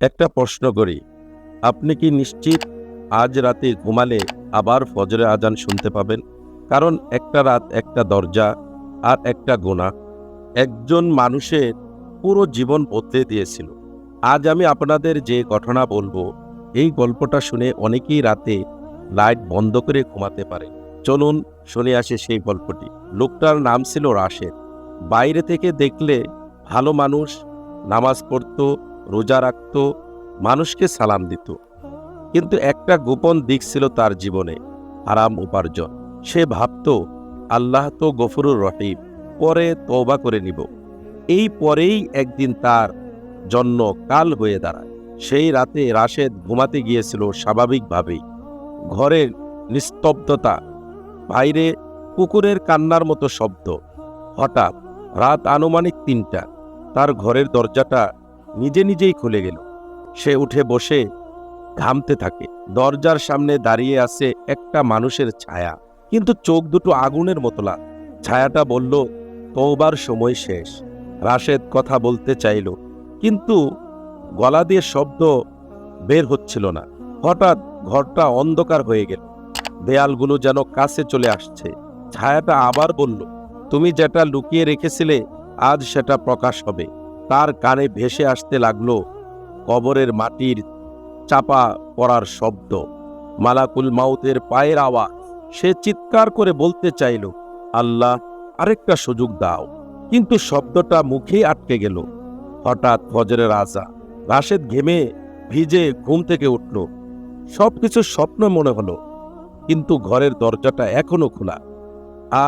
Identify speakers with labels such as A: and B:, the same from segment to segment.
A: একটা প্রশ্ন করি, আপনি কি নিশ্চিত আজ রাতে ঘুমালে আবার ফজরে আজান শুনতে পাবেন? কারণ একটা রাত একটা দরজা আর একটা গোনা। একজন মানুষের পুরো জীবন বদলে দিয়েছিল। আজ আমি আপনাদের যে ঘটনা বলব, এই গল্পটা শুনে অনেকেই রাতে লাইট বন্ধ করে ঘুমাতে পারে। চলুন শুনে আসে সেই গল্পটি। লোকটার নাম ছিল রাশেদ। বাইরে থেকে দেখলে ভালো মানুষ, নামাজ পড়তো রোজা রাখত, মানুষকে সালাম দিত। কিন্তু একটা গোপন দিক ছিল তার জীবনে, আরাম উপার্জন। সে ভাবত, আল্লাহ তো গফুরুর রহিম, পরে তওবা করে নিব। এই পরেই একদিন তার জন্য কাল হয়ে দাঁড়ায়। সেই রাতে রাশেদ ঘুমাতে গিয়েছিল স্বাভাবিকভাবেই। ঘরের নিস্তব্ধতা, বাইরে কুকুরের কান্নার মতো শব্দ। হঠাৎ রাত আনুমানিক তিনটা, তার ঘরের দরজাটা নিজে নিজেই খুলে গেল। সে উঠে বসে ঘামতে থাকে। দরজার সামনে দাঁড়িয়ে আছে একটা মানুষের ছায়া। কিন্তু চোখ দুটো আগুনের মতলা ছায়াটা বলল, তৌবার সময় শেষ। রাশেদ কথা বলতে চাইল, কিন্তু গলা দিয়ে শব্দ বের হচ্ছিল না। হঠাৎ ঘরটা অন্ধকার হয়ে গেল। দেয়ালগুলো যেন কাছে চলে আসছে। ছায়াটা আবার বলল, তুমি যেটা লুকিয়ে রেখেছিলে, আজ সেটা প্রকাশ হবে। তার কানে ভেসে আসতে লাগল কবরের মাটির চাপা পড়ার শব্দ। মালাকুল মাউতের পায়ের আওয়াজ, সে চিৎকার করে বলতে চাইল, আল্লাহ, আরেকটা সুযোগ দাও। কিন্তু শব্দটা মুখেই আটকে গেল। হঠাৎ ফজরের আজা রাশেদ ঘেমে ভিজে ঘুম থেকে উঠল। সবকিছু স্বপ্ন মনে হলো, কিন্তু ঘরের দরজাটা এখনও খোলা।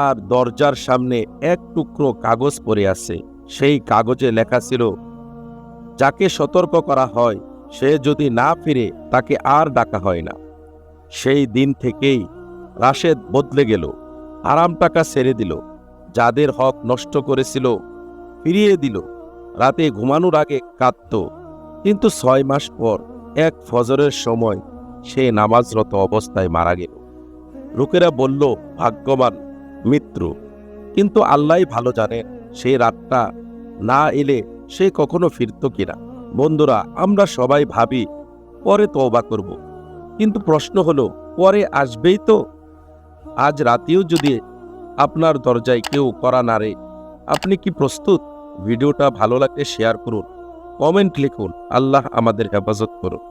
A: আর দরজার সামনে এক টুকরো কাগজ পড়ে আছে। সেই কাগজে লেখা ছিল, যাকে সতর্ক করা হয়, সে যদি না ফিরে, তাকে আর ডাকা হয় না। সেই দিন থেকেই রাশেদ বদলে গেল আরাম টাকা ছেড়ে দিল, যাদের হক নষ্ট করেছিল ফিরিয়ে দিল, রাতে ঘুমানোর আগে কাঁদত। কিন্তু ছয় মাস পর, এক ফজরের সময় সে নামাজরত অবস্থায় মারা গেল। লোকেরা বলল, ভাগ্যবান মিত্র। কিন্তু আল্লাহ ভালো জানেন সেই রাতটা না এলে সে কখনো ফিরত কিনা? বন্ধুরা, আমরা সবাই ভাবি, পরে তওবা করব। কিন্তু প্রশ্ন হলো, পরে আসবেই তো? আজ রাতেও যদি আপনার দরজায় কেউ করা নাড়ে আপনি কি প্রস্তুত? ভিডিওটা ভালো লাগলে শেয়ার করুন কমেন্ট লিখুন, আল্লাহ আমাদের হেফাজত করুন